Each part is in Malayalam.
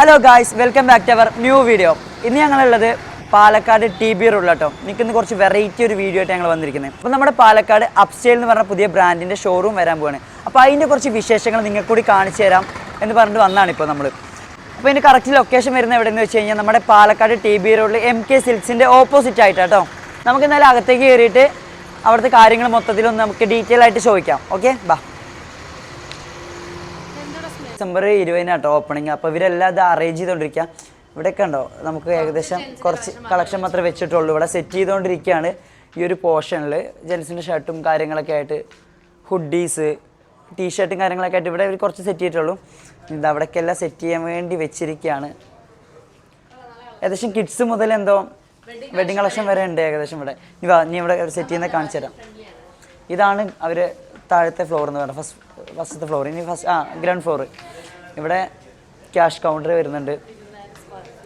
Hello guys welcome back to our new video ഇന്ന് ഞങ്ങളുള്ളത് പാലക്കാട് ടി ബി കേട്ടോ എനിക്ക് കുറച്ച് വെറൈറ്റി ഒരു വീഡിയോ ആയിട്ട് ഞങ്ങൾ വന്നിരിക്കുന്നത് അപ്പോൾ നമ്മുടെ പാലക്കാട് അപ്സ്റ്റൈൽ എന്ന് പറഞ്ഞ പുതിയ ബ്രാൻഡിന്റെ ഷോറൂം വരാൻ പോവാണ്. അപ്പോൾ അതിന്റെ കുറച്ച് വിശേഷങ്ങൾ നിങ്ങൾക്ക് കൂടി കാണിച്ചു തരാം എന്ന് പറഞ്ഞിട്ട് വന്നാണ് ഇപ്പോൾ നമ്മൾ അപ്പോൾ ഇതിന്റെ കറക്റ്റ് ലൊക്കേഷൻ വരുന്നത് എവിടെയെന്ന് വെച്ച് കഴിഞ്ഞാൽ നമ്മുടെ പാലക്കാട് ടി ബി റോഡിൽ എം കെ സിൽക്സിന്റെ ഓപ്പോസിറ്റ് ആയിട്ട് കേട്ടോ നമുക്ക് എന്നാലും അകത്തേക്ക് കയറിയിട്ട് അവിടുത്തെ കാര്യങ്ങൾ മൊത്തത്തിലൊന്ന് നമുക്ക് ഡീറ്റെയിൽ ആയിട്ട് ചോദിക്കാം. ഓക്കെ ബാ. ഡിസംബർ ഇരുപതിനാട്ടോ ഓപ്പണിങ് അപ്പോൾ ഇവരെല്ലാം ഇത് അറേഞ്ച് ചെയ്തുകൊണ്ടിരിക്കുക ഇവിടെയൊക്കെ ഉണ്ടോ? നമുക്ക് ഏകദേശം കുറച്ച് കളക്ഷൻ മാത്രമേ വെച്ചിട്ടുള്ളൂ. ഇവിടെ സെറ്റ് ചെയ്തുകൊണ്ടിരിക്കുകയാണ് ഈ ഒരു പോർഷനിൽ ജെൻസിന്റെ ഷർട്ടും കാര്യങ്ങളൊക്കെ ആയിട്ട് ഹുഡീസ് ടീഷർട്ടും കാര്യങ്ങളൊക്കെ ആയിട്ട് ഇവിടെ ഇവർ കുറച്ച് സെറ്റ് ചെയ്തിട്ടുള്ളൂ. ഇത് അവിടേക്കെല്ലാം സെറ്റ് ചെയ്യാൻ വേണ്ടി വെച്ചിരിക്കുകയാണ് ഏകദേശം കിഡ്സ് മുതൽ എന്തോ വെഡിങ് കളക്ഷൻ വരെ ഉണ്ട് ഏകദേശം ഇവിടെ. ഇനി വാ നീ ഇവിടെ സെറ്റ് ചെയ്യുന്നത് കാണിച്ചു തരാം ഇതാണ് അവർ താഴത്തെ ഫ്ലോർ എന്ന് പറയുന്നത് ഫസ്റ്റ് ഫസ്റ്റത്തെ ഫ്ലോർ ഇനി ഫസ്റ്റ് ആ ഗ്രൗണ്ട് ഫ്ലോർ ഇവിടെ ക്യാഷ് കൗണ്ടർ വരുന്നുണ്ട്.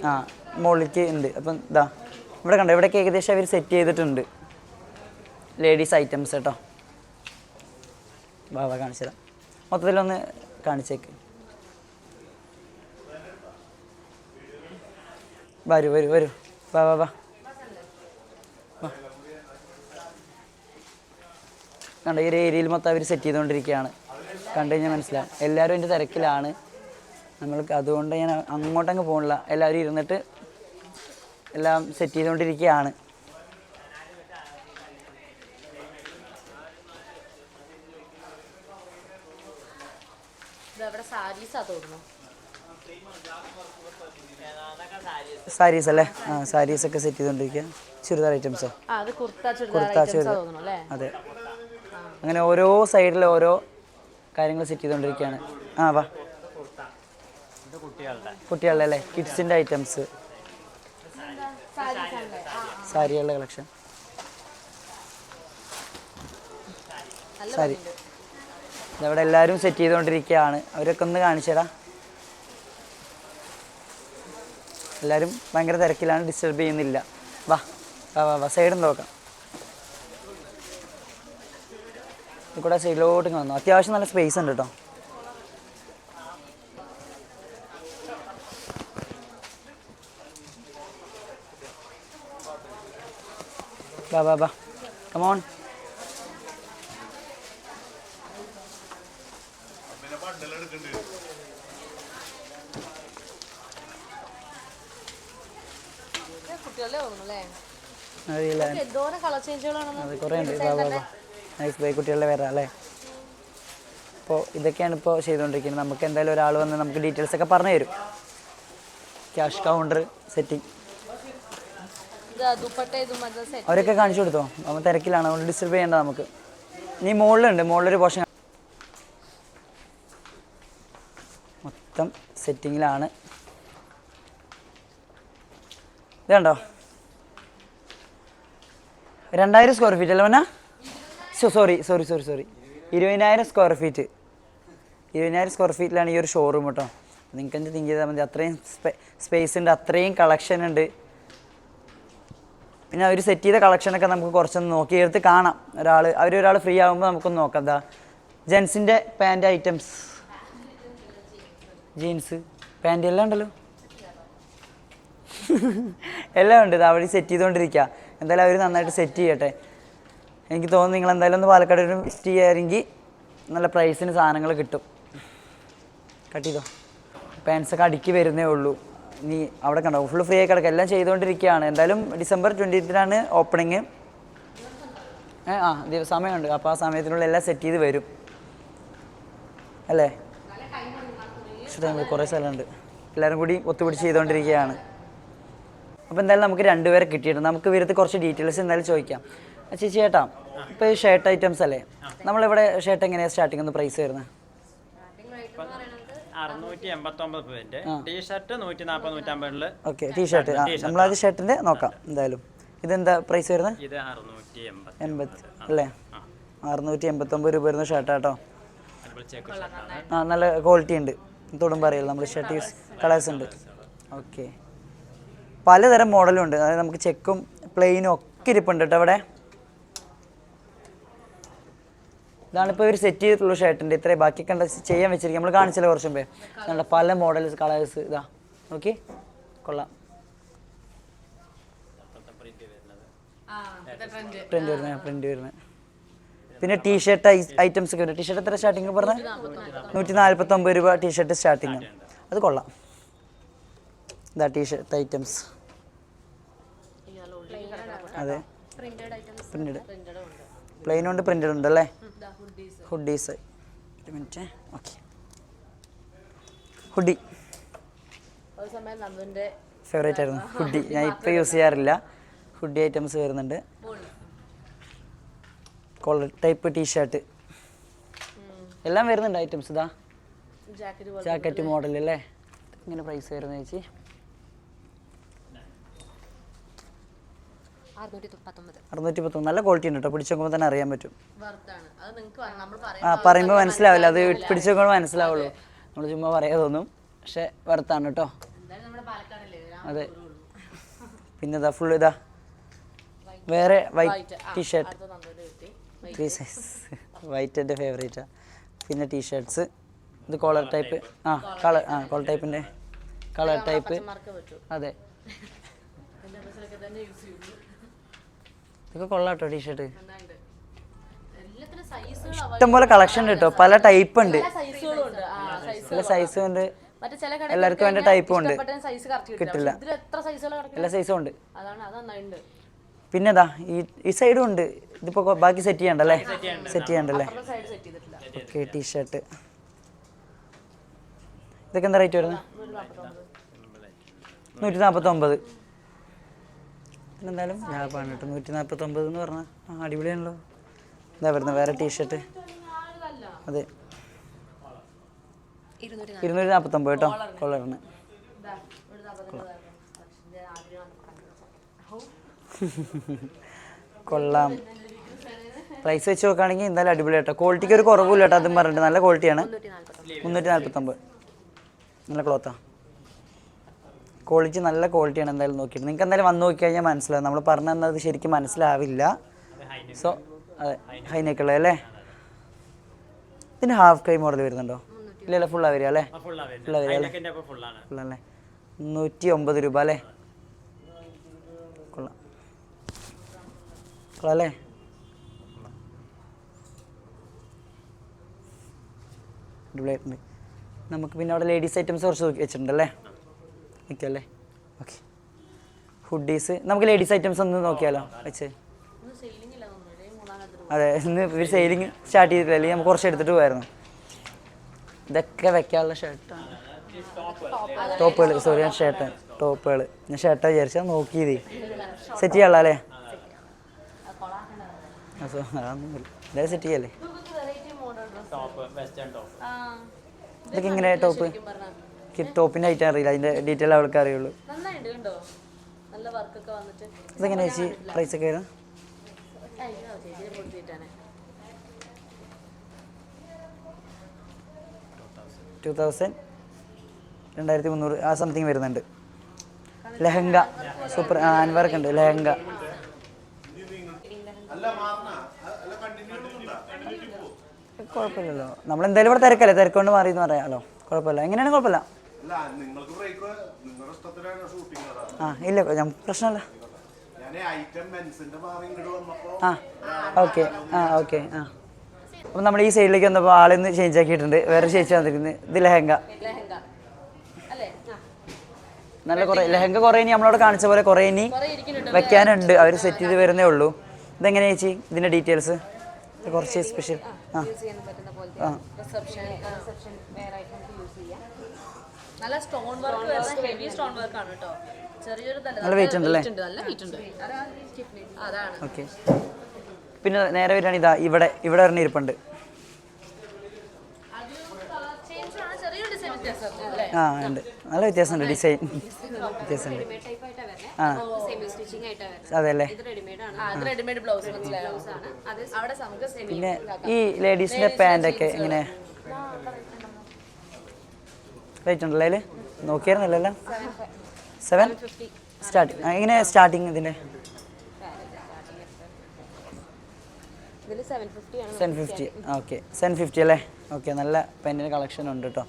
ആ മുകളിലേക്ക് ഉണ്ട്. അപ്പം ഇതാ ഇവിടെ കണ്ടോ ഇവിടെയൊക്കെ ഏകദേശം അവർ സെറ്റ് ചെയ്തിട്ടുണ്ട്. ലേഡീസ് ഐറ്റംസ് കേട്ടോ. വാ കാണിച്ചു തരാം. മൊത്തത്തിലൊന്ന് കാണിച്ചേക്ക്. വരൂ വരൂ വരൂ. വാ വാ വാ. കണ്ട ഈ ഒരു ഏരിയയിൽ മൊത്തം അവർ സെറ്റ് ചെയ്തുകൊണ്ടിരിക്കുകയാണ്. കണ്ടു കഴിഞ്ഞാൽ മനസ്സിലാവും. എല്ലാവരും എന്റെ തിരക്കിലാണ്. നമ്മൾക്ക് അതുകൊണ്ട് ഞാൻ അങ്ങോട്ടങ്ങ് പോകണില്ല എല്ലാവരും ഇരുന്നിട്ട് എല്ലാം സെറ്റ് ചെയ്തുകൊണ്ടിരിക്കുകയാണ്. സാരീസാ അല്ലേ? ആ സാരീസ് ഒക്കെ സെറ്റ് ചെയ്തുകൊണ്ടിരിക്കുക. ചുരിദാർ ഐറ്റംസോ കുർത്ത ചുരിദാർ അതെ. അങ്ങനെ ഓരോ സൈഡിൽ ഓരോ കാര്യങ്ങൾ സെറ്റ് ചെയ്തുകൊണ്ടിരിക്കുകയാണ്. ആ വാ. കുട്ടികളുടെ. അല്ലേ? കിഡ്സിന്റെ ഐറ്റംസ് സാരികളുടെ കളക്ഷൻ സാരി. ഇതവിടെ എല്ലാവരും സെറ്റ് ചെയ്തുകൊണ്ടിരിക്കുകയാണ്. അവരൊക്കെ ഒന്ന് കാണിച്ചടാ എല്ലാവരും ഭയങ്കര തിരക്കിലാണ് ഡിസ്റ്റർബ് ചെയ്യുന്നില്ല. വാ വാ വാ സൈഡും സൈഡ് നോക്കാം. ഇത് കൂടെ സൈഡിലോട്ട് ഇങ്ങനെ വന്നു. അത്യാവശ്യം നല്ല സ്പേസ് ഉണ്ട് കേട്ടോ വാ വാ വാ കമോൺ അറിയില്ല എന്തോരം കളർ അത് കുറേ ഉണ്ട്. നൈസ് ബൈ കുട്ടികളുടെ വരാം അല്ലേ? അപ്പോൾ ഇതൊക്കെയാണ് ഇപ്പോൾ ചെയ്തുകൊണ്ടിരിക്കുന്നത്. നമുക്ക് എന്തായാലും ഒരാൾ വന്ന് നമുക്ക് ഡീറ്റെയിൽസ് ഒക്കെ പറഞ്ഞു തരും. ക്യാഷ് കൗണ്ടർ സെറ്റിംഗ് അവരൊക്കെ കാണിച്ചു കൊടുത്തോ? നമ്മൾ തിരക്കിലാണ് അതുകൊണ്ട് ഡിസ്റ്റർബ് ചെയ്യേണ്ട നമുക്ക്. നീ മുകളിലുണ്ട് മുകളിലൊരു പോഷൻ മൊത്തം സെറ്റിങ്ങിലാണ് ഇതുണ്ടോ? കണ്ടോ രണ്ടായിരം സ്ക്വയർ ഫീറ്റ് അല്ലേ മന? സോറി സോറി സോറി സോറി ഇരുപതിനായിരം സ്ക്വയർ ഫീറ്റ് ഇരുപതിനായിരം സ്ക്വയർ ഫീറ്റിലാണ് ഈ ഒരു ഷോറൂം കേട്ടോ നിങ്ങൾക്ക് എന്ത് തിങ്ക് ചെയ്താൽ മതി. അത്രയും സ്പേസ് ഉണ്ട് അത്രയും കളക്ഷൻ ഉണ്ട്. പിന്നെ അവർ സെറ്റ് ചെയ്ത കളക്ഷനൊക്കെ നമുക്ക് കുറച്ചൊന്ന് നോക്കി എടുത്ത് കാണാം. ഒരാൾ അവർ ഒരാൾ ഫ്രീ ആകുമ്പോൾ നമുക്കൊന്ന് നോക്കാം. എന്താ? ജെൻസിന്റെ പാന്റ് ഐറ്റംസ് ജീൻസ് പാന്റ് എല്ലാം ഉണ്ടല്ലോ. എല്ലാം ഉണ്ട്. അവർ സെറ്റ് ചെയ്തുകൊണ്ടിരിക്കുക എന്തായാലും അവർ നന്നായിട്ട് സെറ്റ് ചെയ്യട്ടെ. എനിക്ക് തോന്നുന്നു നിങ്ങൾ എന്തായാലും ഒന്ന് പാലക്കാട് ഒരു വിസിറ്റ് ചെയ്യാമെങ്കിൽ നല്ല പ്രൈസിന് സാധനങ്ങൾ കിട്ടും. കട്ട് ചെയ്തോ? പാൻസൊക്കെ അടുക്കി വരുന്നേ ഉള്ളൂ. നീ അവിടെ കണ്ടോ? ഫുൾ ഫ്രീ ആയി കിടക്കുക. എല്ലാം ചെയ്തുകൊണ്ടിരിക്കുകയാണ്. എന്തായാലും ഡിസംബർ ട്വന്റീത്തിനാണ് ഓപ്പണിങ് ആ സമയമുണ്ട് അപ്പോൾ ആ സമയത്തിനുള്ളിൽ എല്ലാം സെറ്റ് ചെയ്ത് വരും. അല്ലേ? കുറേ സ്ഥലമുണ്ട്. എല്ലാവരും കൂടി ഒത്തുപിടിച്ച് ചെയ്തുകൊണ്ടിരിക്കുകയാണ്. അപ്പോൾ എന്തായാലും നമുക്ക് രണ്ടുപേരെ കിട്ടിയിട്ടുണ്ട്. നമുക്ക് ഇവരത്ത് കുറച്ച് ഡീറ്റെയിൽസ് എന്തായാലും ചോദിക്കാം. ചേച്ചി ചേട്ടാ ഇപ്പൊ ഈ ഷർട്ട് ഐറ്റംസ് അല്ലേ? നമ്മളിവിടെ ഷർട്ട് എങ്ങനെയാ സ്റ്റാർട്ടിംഗ് ഒന്ന് പ്രൈസ് വരുന്നത് അറുന്നൂറ്റി എൺപത്തൊമ്പത് പേന്റ് ടീഷർട്ട് നൂറ്റി നാൽപ്പത് നൂറ്റമ്പതിൽ. ഓക്കെ ടീ ഷർട്ട് ആ. നമ്മളത് നോക്കാം എന്തായാലും. ഇതെന്താ പ്രൈസ് വരുന്നത് ഇത് അറുന്നൂറ്റി എൺപത് എൺപത്തി അല്ലേ? അറുന്നൂറ്റി എൺപത്തൊമ്പത് രൂപ വരുന്ന ഷർട്ടാട്ടോ ആ നല്ല ക്വാളിറ്റി ഉണ്ട്. തൊടുമ്പോൾ അറിയില്ല നമ്മൾ ഷർട്ട് യൂസ് കളേഴ്സ് ഉണ്ട്. ഓക്കെ പലതരം മോഡലും ഉണ്ട്. അതായത് നമുക്ക് ചെക്കും പ്ലെയിനും ഒക്കെ ഇരിപ്പുണ്ട് കേട്ടോ അവിടെ. ഇതാണ് ഇപ്പോൾ ഇവർ സെറ്റ് ചെയ്തിട്ടുള്ള ഷർട്ടിന്റെ ഇത്രയും ബാക്കി കണ്ട ചെയ്യാൻ വെച്ചിരിക്കും. നമ്മൾ കാണിച്ചില്ല കുറച്ച് മുമ്പേ. നല്ല പല മോഡൽസ് കളേഴ്സ് ഇതാ. ഓക്കെ കൊള്ളാം. പ്രിന്റ് വരുന്നത് പ്രിന്റ് വരുന്നത് പിന്നെ ടീഷർട്ട് ഐറ്റംസ് ഒക്കെ ഉണ്ട്. ടീഷർട്ട് എത്ര സ്റ്റാർട്ടിങ് പറഞ്ഞത് നൂറ്റി നാൽപ്പത്തൊമ്പത് രൂപ ടീഷർട്ട് സ്റ്റാർട്ടിങ് അത് കൊള്ളാം. ഇതാ ടീഷർട്ട് ഐറ്റംസ് അതെ. പ്രിന്റഡ് പ്ലെയിൻ ഉണ്ട് പ്രിന്റഡ് ഉണ്ട് അല്ലേ ഹുഡീസ് ഒരു മിനിറ്റ്. ഓക്കെ. ഹുഡി ഫേവറേറ്റ് ആയിരുന്നു. ഹുഡി ഞാൻ ഇപ്പോൾ യൂസ് ചെയ്യാറില്ല. ഹുഡി ഐറ്റംസ് വരുന്നുണ്ട്. കോളർ ടൈപ്പ് ടീഷർട്ട് എല്ലാം വരുന്നുണ്ട് ഐറ്റംസ് ഇതാ ജാക്കറ്റ് ജാക്കറ്റ് മോഡൽ അല്ലേ? ഇങ്ങനെ പ്രൈസ് വരുന്നത് ചേച്ചി. അറുന്നൂറ്റി പത്തൊമ്പത് നല്ല ക്വാളിറ്റി ഉണ്ട് കേട്ടോ പിടിച്ച് തന്നെ അറിയാൻ പറ്റും. ആ പറയുമ്പോൾ മനസ്സിലാവില്ല. അത് പിടിച്ച് നോക്കുമ്പോൾ മനസ്സിലാവുള്ളൂ. നമ്മൾ ചുമ്മാ പറയാ തോന്നും. പക്ഷെ വർത്താണ് കേട്ടോ അതെ. പിന്നെ ഇതാ ഫുൾ ഇതാ. വേറെ white T shirt three size white എന്റെ ഫേവറേറ്റാണ് പിന്നെ ടീഷർട്ട്സ് ഇത് കോളർ ടൈപ്പ് ആ കളർ ആ കോളർ ടൈപ്പിന്റെ കളർ ടൈപ്പ് അതെ എന്റെ ഡ്രസ്സിലൊക്കെ തന്നെ യൂസ് ചെയ്യുള്ളൂ ഇതൊക്കെ കൊള്ളാട്ടോ ടീഷർട്ട് ഇഷ്ടംപോലെ കളക്ഷൻ ഉണ്ട് കേട്ടോ. പല ടൈപ്പ് ഉണ്ട്. പല സൈസ് ഉണ്ട്. എല്ലാവർക്കും വേണ്ട ടൈപ്പും ഉണ്ട്. കിട്ടില്ല. എല്ലാ സൈസും ഉണ്ട്. പിന്നെ ഇതാ ഈ ഈ സൈഡും ഉണ്ട്. ഇതിപ്പോ ബാക്കി സെറ്റ് ചെയ്യണ്ടല്ലേ? സെറ്റ് ചെയ്യണ്ടല്ലേ? ഓക്കെ ടീഷർട്ട് ഇതൊക്കെ എന്താ റേറ്റ് വരുന്നത് നൂറ്റി നാൽപ്പത്തൊമ്പത് എന്തായാലും ഞാൻ പതിനെട്ട് നൂറ്റി നാൽപ്പത്തൊമ്പത് എന്ന് പറഞ്ഞാൽ അടിപൊളിയാണല്ലോ. എന്താ വരുന്നത് വേറെ ടീഷർട്ട് അതെ. ഇരുന്നൂറ്റി നാൽപ്പത്തൊമ്പത് കേട്ടോ കൊള്ളാണ് കൊള്ളാം. പ്രൈസ് വെച്ച് നോക്കുകയാണെങ്കിൽ എന്തായാലും അടിപൊളി കേട്ടോ. ക്വാളിറ്റിക്ക് ഒരു കുറവില്ല കേട്ടോ അതും പറഞ്ഞിട്ട്. നല്ല ക്വാളിറ്റിയാണ് മുന്നൂറ്റി നാൽപ്പത്തൊമ്പത് നല്ല ക്ലോത്താ ക്വാളിറ്റി നല്ല ക്വാളിറ്റിയാണ് എന്തായാലും നോക്കിയിട്ട്. നിങ്ങൾക്ക് എന്തായാലും വന്ന് നോക്കി കഴിഞ്ഞാൽ മനസ്സിലാവും. നമ്മൾ പറഞ്ഞു തന്നത് ശരിക്കും മനസ്സിലാവില്ല. സോ അതെ ഹൈനക്കുള്ള അല്ലേ? ഇതിന് ഹാഫ് കൈ മോഡൽ വരുന്നുണ്ടോ? ഇല്ലല്ല ഫുള്ളാ വരിക അല്ലേ? ഫുൾ ഫുള്ളാ വരിക. അല്ലേ? ഫുള്ളല്ലേ നൂറ്റി ഒമ്പത് രൂപ അല്ലേ? കൊള്ളാം. അടിപൊളിയായിട്ടുണ്ട്. നമുക്ക് പിന്നെ അവിടെ ലേഡീസ് ഐറ്റംസ് കുറച്ച് നോക്കി വെച്ചിട്ടുണ്ടല്ലേ നിൽക്കല്ലേ ഓക്കെ ഹുഡീസ് നമുക്ക് ലേഡീസ് ഐറ്റംസ് ഒന്ന് നോക്കിയാലോ? വെച്ച്. അതെ ഇന്ന് ഇവർ സെയിലിംഗ് സ്റ്റാർട്ട് ചെയ്തിട്ടില്ല. അല്ലെങ്കിൽ നമുക്ക് കുറച്ച് എടുത്തിട്ട് പോയായിരുന്നു ഇതൊക്കെ വെക്കാനുള്ള ഷർട്ടാണ് ടോപ്പുകൾ സോറി ഞാൻ ഷർട്ട് ടോപ്പുകൾ ഞാൻ ഷർട്ടാണ് വിചാരിച്ചാൽ നോക്കിയത്. സെറ്റ് ചെയ്യാനുള്ള അല്ലേ? അതൊന്നുമില്ല സെറ്റ് ചെയ്യല്ലേ? ഇതൊക്കെ ഇങ്ങനെ ടോപ്പ് ടോപ്പിന്റെ ഐറ്റം അറിയില്ല. അതിന്റെ ഡീറ്റെയിൽ അവൾക്ക് അറിയുള്ളൂ. ഇതെങ്ങനെ ചേച്ചി പ്രൈസ് ഒക്കെ കൊടുത്തിട്ടാണ് ടു തൗസൻഡ് രണ്ടായിരത്തി മുന്നൂറ്. ആ സംതിങ് വരുന്നുണ്ട്. ലഹങ്ക. സൂപ്പർ അൻവർക്ക് ഉണ്ട്. ലഹങ്ക. കുഴപ്പമില്ലല്ലോ. നമ്മൾ എന്തായാലും ഇവിടെ തിരക്കല്ലേ? തിരക്കൊണ്ട് മാറി എന്ന് പറയാമല്ലോ കുഴപ്പമില്ല. എങ്ങനെയാണ് കുഴപ്പമില്ല? ആ ഇല്ല ഞാൻ പ്രശ്നമല്ല ആ ഓക്കെ ആ ഓക്കെ ആ. അപ്പം നമ്മൾ ഈ സൈഡിലേക്ക് വന്നപ്പോൾ ആളിന്ന് ചേഞ്ച് ആക്കിയിട്ടുണ്ട്. വേറെ ചേച്ചി വന്നിരിക്കുന്നത് ഇത് ലഹങ്ക. നല്ല കുറേ ലഹങ്ക കുറേ ഇനി നമ്മളോട് കാണിച്ച പോലെ കുറേ ഇനി വെക്കാനുണ്ട്. അവർ സെറ്റ് ചെയ്ത് വരുന്നേ ഉള്ളൂ. ഇതെങ്ങനെയാ ചേച്ചി? ഇതിന്റെ ഡീറ്റെയിൽസ് കുറച്ച് സ്പെഷ്യൽ ആ ആ. റിസപ്ഷൻ റിസപ്ഷൻ വെയർ ആയിട്ട് നമുക്ക് യൂസ് ചെയ്യാം നല്ല സ്റ്റോൺ വർക്ക് വരുന്ന ഹെവി സ്റ്റോൺ വർക്ക് ആണ് കേട്ടോ ചെറിയൊരു നല്ല weight ഉണ്ട് നല്ല വെയിറ്റ് ഉണ്ട്. അതാണ്. ഓക്കെ പിന്നെ നേരെ വരികയാണ് ഇതാ ഇവിടെ ഇവിടെ ഒരെണ്ണം ഇരിപ്പുണ്ട്. ആ ഉണ്ട്. നല്ല വ്യത്യാസമുണ്ട് ഡിസൈൻ വ്യത്യാസമുണ്ട്. ആ. അതെ അല്ലേ? ഈ ലേഡീസിന്റെ പാന്റൊക്കെ ബ്ലൗസ് മനസ്സിലായോ അത് അവിടെ നമുക്ക് സെമി പിന്നെ ഈ ലേഡീസിന്റെ പാന്റൊക്കെ ഇങ്ങനെ റേറ്റ് ഉണ്ടല്ലേ അതിൽ നോക്കിയായിരുന്നല്ലോ സെവൻ സ്റ്റാർട്ടിങ് എങ്ങനെ സ്റ്റാർട്ടിങ് ഇതിന്റെ seven fifty okay seven fifty അല്ലേ? ഓക്കെ നല്ല പെന്നിന് കളക്ഷൻ ഉണ്ട് കേട്ടോ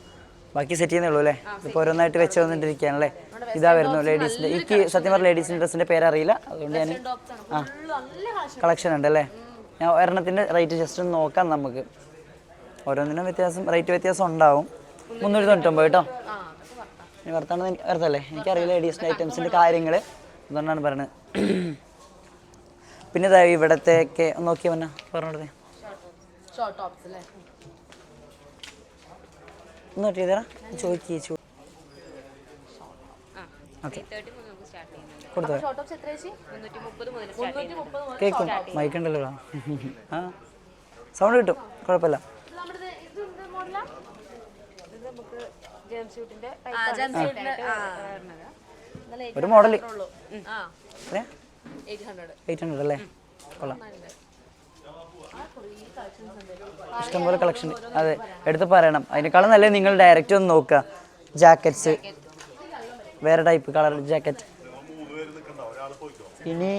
ബാക്കി സെറ്റ് ചെയ്യുന്നേ ഉള്ളൂ അല്ലേ? ഇപ്പോൾ ഓരോന്നായിട്ട് വെച്ച് വന്നിട്ടിരിക്കുകയാണല്ലേ ഇതാ വരുന്നു ലേഡീസിന്റെ എനിക്ക് സത്യം പറഞ്ഞ ലേഡീസിന്റെ ഡ്രസ്സിന്റെ പേരറിയില്ല. അതുകൊണ്ട് ഞാൻ ആ. കളക്ഷൻ ഉണ്ട് അല്ലേ? ഞാൻ ഒരെണ്ണത്തിന്റെ റേറ്റ് ജസ്റ്റ് ഒന്ന് നോക്കാം നമുക്ക്. ഓരോന്നിനും വ്യത്യാസം റേറ്റ് വ്യത്യാസം ഉണ്ടാവും. മുന്നൂറ്റി തൊണ്ണൂറ്റൊമ്പത് കേട്ടോ. ആ അതൊക്കെ വർത്താം ഇനി വർത്താണ് വരത്തല്ലേ എനിക്കറിയില്ല ലേഡീസിന്റെ ഐറ്റംസിന്റെ കാര്യങ്ങൾ അതുകൊണ്ടാണ് പറയുന്നത് പിന്നെ ഇതായി ഇവിടത്തേക്ക് ഒന്ന് നോക്കിയ പിന്നെ പറഞ്ഞോടേ ഷോർട്ട് ടോപ്സ് അല്ലേ? ഒന്ന് നോക്കി തരാം ചോദിക്കുക ചോ ഓക്കെ കൊടുത്തോ? ഷോർട്ട് ടോപ്സ് എത്ര ചേച്ചി? മുതൽ മുന്നൂറ്റി മുപ്പത് മുതൽ കേൾക്കും മൈക്കുണ്ടല്ലോ. ആ സൗണ്ട് കിട്ടും. കുഴപ്പമില്ല ഇത് നമ്മുടെ ഇത് എന്ത് മോഡലാ ഇത് നമുക്ക് ജേം സ്യൂട്ടിന്റെ ഒരു മോഡൽ എയ്റ്റ് ഹൺഡ്രഡ്. അല്ലേ? കൊള്ളാം. ഇഷ്ടംപോലെ കളക്ഷൻ. അതെ എടുത്ത് പറയണം. അതിനേക്കാളും നല്ല നിങ്ങൾ ഡയറക്റ്റ് ഒന്ന് നോക്കുക. ജാക്കറ്റ്സ് വേറെ ടൈപ്പ് കളർ ജാക്കറ്റ് ഇനി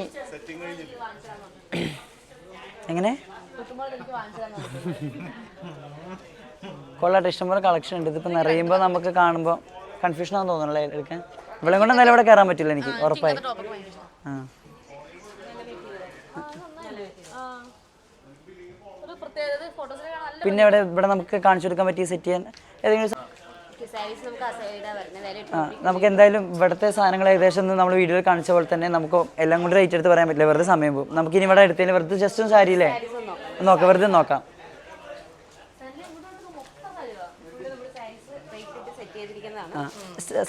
എങ്ങനെ? കൊള്ളാട്ടെ ഇഷ്ടംപോലെ കളക്ഷൻ ഉണ്ട്. ഇതിപ്പോൾ നിറയുമ്പോൾ നമുക്ക് കാണുമ്പോൾ കൺഫ്യൂഷൻ ആണെന്ന് തോന്നുന്നല്ലേ എടുക്കാൻ? ഇവിടെ കൊണ്ട് എന്തായാലും ഇവിടെ കയറാൻ പറ്റില്ല എനിക്ക് ഉറപ്പായി. ആ. പിന്നെ ഇവിടെ ഇവിടെ നമുക്ക് കാണിച്ചു കൊടുക്കാൻ പറ്റിയ സെറ്റ് ചെയ്യാൻ ഏതെങ്കിലും നമുക്ക് എന്തായാലും ഇവിടുത്തെ സാധനങ്ങൾ ഏകദേശം നമ്മൾ വീഡിയോയിൽ കാണിച്ച പോലെ തന്നെ നമുക്ക് എല്ലാം കൂടി റേറ്റ് എടുത്ത് പറയാൻ പറ്റില്ല. വെറുതെ സമയം പോകും. നമുക്ക് ഇനി ഇവിടെ എടുത്തതിന് വെറുതെ ജസ്റ്റ് ഒന്ന് സാരിയില്ലേ നോക്കാം. വെറുതെ നോക്കാം റേറ്റ് ഇട്ട് സെറ്റ് ചെയ്തിരിക്കുന്നതാണ് ആ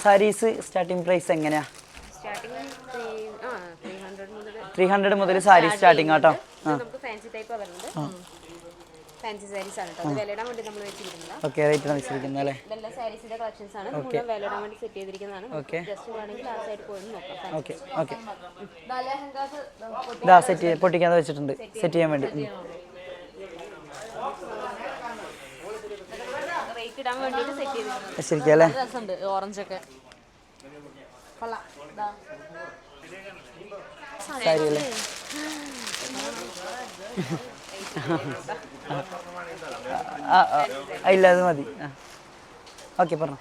സാരീസ് സ്റ്റാർട്ടിംഗ് പ്രൈസ് എങ്ങനെയാ? ത്രീ ഹൺഡ്രഡ് മുതൽ സാരി സ്റ്റാർട്ടിംഗ് ആട്ടോ ഫാൻസി സാരീസ് ആണ് കേട്ടോ വിലയിടാൻ വേണ്ടി നമ്മൾ വെച്ചിരിക്കുന്നത്. ഓക്കെ റേറ്റ് വെച്ചിരിക്കുന്നത് അല്ലേ? ഇതെല്ലാം സാരീസിന്റെ കളക്ഷൻസ് ആണ്. ഇത് മുഴുവൻ വിലയിടാൻ വേണ്ടി സെറ്റ് ചെയ്തിരിക്കുന്നതാണ്. ഓക്കെ ജസ്റ്റ് വേണമെങ്കിൽ ആ സൈഡ് പോയി ഒന്ന് നോക്കാം ഓക്കെ ഓക്കെ ലെഹങ്കാസ് ഇതാ സെറ്റ് പൊട്ടിക്കാതെ വെച്ചിട്ടുണ്ട്. സെറ്റ് ചെയ്യാൻ വേണ്ടി ഉം. റേറ്റ് ഇടാൻ വേണ്ടിയിട്ട് സെറ്റ് അല്ലേ രസമുണ്ട്. ഓറഞ്ച് ഒക്കെ. കൊള്ളാം. ഇല്ല അത് മതി. ഓക്കെ പറഞ്ഞു.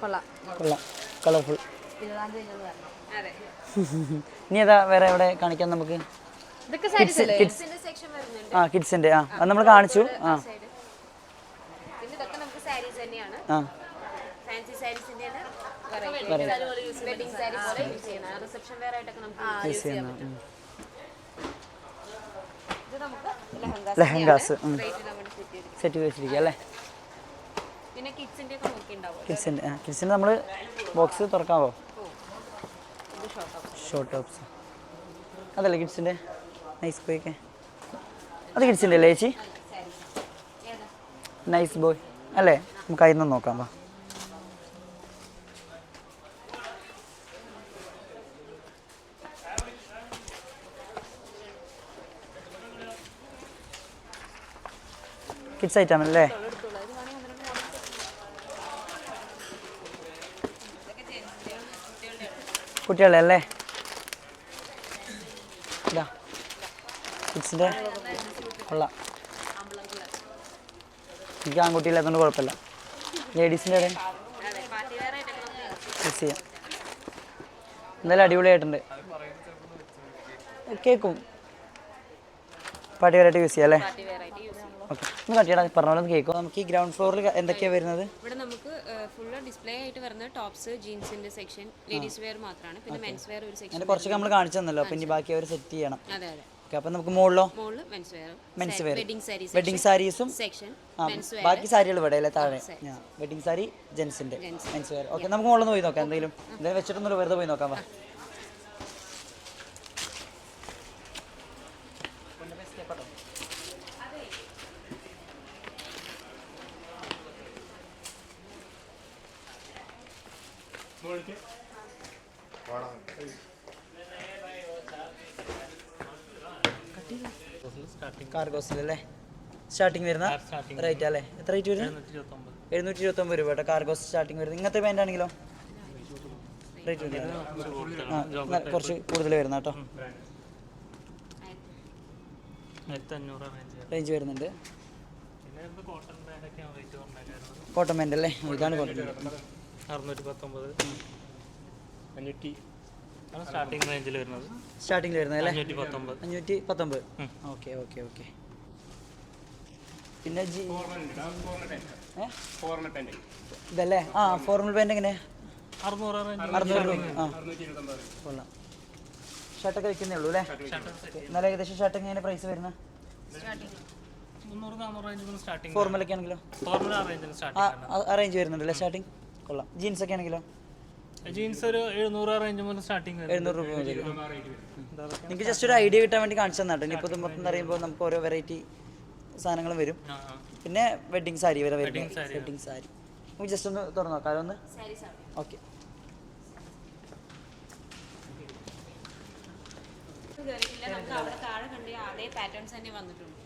കൊള്ളാം. കളർഫുൾ അതെ. ഇനി ഏതാ വേറെ എവിടെ കാണിക്കാം നമുക്ക്? കിഡ്സ് ആ കിഡ്സിന്റെ ആ. അത് നമ്മൾ കാണിച്ചു. ആ. സൈഡ് പിന്നെ ഇതൊക്കെ നമുക്ക് സാരീസ് തന്നെയാണ്. ആ. ലെഹങ്കാസ് സെറ്റ് വെച്ചിരിക്കുക അല്ലേ? കിഡ്സിന്റെ കിഡ്സിന്റെ ആ. കിഡ്സിന്റെ നമ്മൾ ബോക്സ് തുറക്കാവോ? ഷോർട്ട് ഷോർട്ട് ടോപ്സ് അതല്ലേ കിഡ്സിന്റെ നൈസ് ബോയ്ക്ക് അത് അല്ലേ ചേച്ചി നൈസ് ബോയ് അല്ലേ? നമുക്ക് അതിൽ നിന്ന് നോക്കാം വാ. കിഡ്സ് ഐറ്റം അല്ലേ? കുട്ടികളെ അല്ലേ? കിഡ്സിന്റെ കൊള്ളാം. എനിക്ക് ആൺകുട്ടിയില്ലാത്തതുകൊണ്ട് കുഴപ്പമില്ല. ലേഡീസിന്റെ ഇടയിൽ പാർട്ടി യൂസ് ചെയ്യാം. എന്തായാലും അടിപൊളിയായിട്ടുണ്ട്. കേൾക്കും പാട്ടിവരായിട്ട് യൂസ് ചെയ്യാം അല്ലേ? പാർട്ടി ഓക്കെ ഒന്ന് കട്ടിയടാ പറഞ്ഞ പോലെ കേൾക്കും നമുക്ക് ഈ ഗ്രൗണ്ട് ഫ്ലോറിൽ എന്തൊക്കെയാണ് വരുന്നത്? ഇവിടെ നമുക്ക് ഫുള്ള് ഡിസ്പ്ലേ ആയിട്ട് വരുന്നത് ടോപ്സ് ജീൻസിന്റെ സെക്ഷൻ ലേഡീസ് വെയർ മാത്രമാണ് പിന്നെ മെൻസ് വെയർ ഒരു സെക്ഷൻ കുറച്ചൊക്കെ നമ്മൾ കാണിച്ചു തന്നല്ലോ. പിന്നെ ബാക്കി അവർ സെറ്റ് ചെയ്യണം. അതെ അതെ. ഓക്കെ അപ്പം നമുക്ക് മുകളിലോ മെൻസ് വെയർ വെഡിങ് സാരീസ് ബാക്കി സാരികൾ ഇവിടെ അല്ലേ താഴെ? വെഡിങ് സാരി ജെൻസിന്റെ മെൻസ് വെയർ ഓക്കെ നമുക്ക് മുകളിൽ പോയി നോക്കാം എന്തെങ്കിലും. എന്തെങ്കിലും വെച്ചിട്ടൊന്നുമില്ല വെറുതെ പോയി നോക്കാം വാ. കാർഗോസിലല്ലേ സ്റ്റാർട്ടിങ് വരുന്ന റേറ്റ് അല്ലേ എത്ര റേറ്റ് വരുന്നത് എഴുന്നൂറ്റി ഇരുപത്തി ഒമ്പത് രൂപ കേട്ടോ. കാർഗോസ് സ്റ്റാർട്ടിങ് വരുന്നത്. ഇങ്ങനത്തെ പാന്റ് ആണെങ്കിലോ? റേറ്റ് ആ കുറച്ച് കൂടുതൽ വരുന്ന കേട്ടോ. റേഞ്ച് വരുന്നുണ്ട്. കോട്ടൺ പാന്റ് അല്ലേ? ഇതാണ് കോട്ടൺ അറുന്നൂറ്റി പത്തൊമ്പത് അഞ്ഞൂറ്റി ആണ് സ്റ്റാർട്ടിങ് റേഞ്ചിൽ വരുന്നത്. സ്റ്റാർട്ടിംഗിൽ വരുന്നത് അല്ലേ? അഞ്ഞൂറ്റി പത്തൊമ്പത് ഓക്കെ ഓക്കെ ഓക്കെ. പിന്നെ ജി? ഇതല്ലേ? ആ ഫോർമൽ പാന്റ് എങ്ങനെ? അറുന്നൂറ് രൂപ ആ. കൊള്ളാം. ഷർട്ടൊക്കെ വെക്കുന്നേ ഉള്ളൂ അല്ലേ? എന്നാലും ഏകദേശം ഷർട്ട് എങ്ങനെ പ്രൈസ് വരുന്നത്? മുതൽ സ്റ്റാർട്ടിങ് ഫോർമലൊക്കെ ആണെങ്കിലോ അറേഞ്ച് വരുന്നുണ്ടല്ലേ സ്റ്റാർട്ടിങ് കൊള്ളാം. ജീൻസ് ഒക്കെ ആണെങ്കിലോ? ജീൻസ് ഒരു എഴുന്നൂറ് റേഞ്ച് മുതൽ സ്റ്റാർട്ടിങ് എഴുന്നൂറ് രൂപ മുതൽ. നിങ്ങൾക്ക് ജസ്റ്റ് ഒരു ഐഡിയ കിട്ടാൻ വേണ്ടി കാണിച്ചു തന്നാട്ടോ. ഇനിയിപ്പോൾ ഇത് മൊത്തം അറിയുമ്പോൾ നമുക്ക് ഓരോ വെറൈറ്റി സാധനങ്ങളും വരും. പിന്നെ വെഡിങ് സാരി വരെ വരും. വെഡിങ് സാരി നമുക്ക് ജസ്റ്റ് ഒന്ന് തുറന്നു നോക്കാം. ഒന്ന് ഓക്കെ കയറിയിട്ടില്ല നമുക്ക് അവിടെ താഴെ കണ്ടി അതേ പാറ്റേൺസ് തന്നെ വന്നിട്ടുണ്ട്.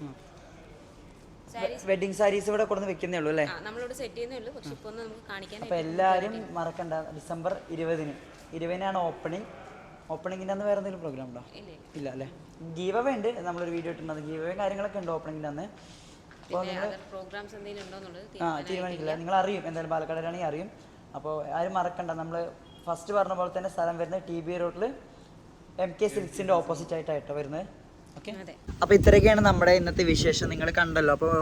വെഡിങ് സാരീസ് ഇവിടെ കൊടുന്ന് വെക്കുന്നേ ഉള്ളൂ അല്ലേ? നമ്മളിവിടെ സെറ്റ് ചെയ്യുന്നേ ഉള്ളൂ. പക്ഷെ ഇപ്പൊ നമുക്ക് കാണിക്കാൻ അപ്പോൾ എല്ലാവരും മറക്കണ്ട. ഡിസംബർ ഇരുപതിന്. ഇരുപതിനാണ് ഓപ്പണിംഗ് ഓപ്പണിങ്ങിന്റെ അന്ന് വേറെ എന്തെങ്കിലും പ്രോഗ്രാം ഉണ്ടോ? ഇല്ല ഇല്ല. അല്ലേ അല്ലേ? അവേ ഉണ്ട്. നമ്മളൊരു വീഡിയോ ഇട്ടിട്ടുണ്ട്. അവേ കാര്യങ്ങളൊക്കെ ഉണ്ട് ഓപ്പണിംഗിന്റെ അന്ന്. ആ തീരുമാനിക്കില്ല. നിങ്ങൾ അറിയും എന്തായാലും പാലക്കാടാണെങ്കിൽ അറിയും. അപ്പോൾ ആരും മറക്കണ്ട. നമ്മൾ ഫസ്റ്റ് പറഞ്ഞ പോലെ തന്നെ സ്ഥലം വരുന്നത് ടി ബി റോഡിൽ എം കെ സിൽക്സിന്റെ ഓപ്പോസിറ്റ് ആയിട്ടായിട്ടോ വരുന്നത്. അപ്പോൾ ഇത്രയൊക്കെയാണ് നമ്മുടെ ഇന്നത്തെ വിശേഷം. നിങ്ങൾ കണ്ടല്ലോ. അപ്പോൾ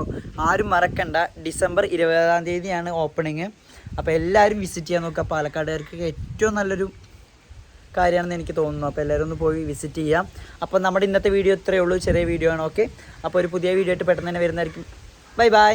ആരും മറക്കണ്ട. ഡിസംബർ ഇരുപതാം തീയതിയാണ് ഓപ്പണിങ്. അപ്പോൾ എല്ലാരും വിസിറ്റ് ചെയ്യാൻ നോക്കുക. പാലക്കാടുകാർക്ക് ഏറ്റവും നല്ലൊരു കാര്യമാണെന്ന് എനിക്ക് തോന്നുന്നു. അപ്പോൾ എല്ലാവരും ഒന്ന് പോയി വിസിറ്റ് ചെയ്യാം. അപ്പോൾ നമ്മുടെ ഇന്നത്തെ വീഡിയോ ഇത്രയേ ഉള്ളൂ. ചെറിയ വീഡിയോ ആണ്. ഓക്കെ അപ്പോൾ ഒരു പുതിയ വീഡിയോ ആയിട്ട് പെട്ടെന്ന് തന്നെ വരുന്നതായിരിക്കും. Bye bye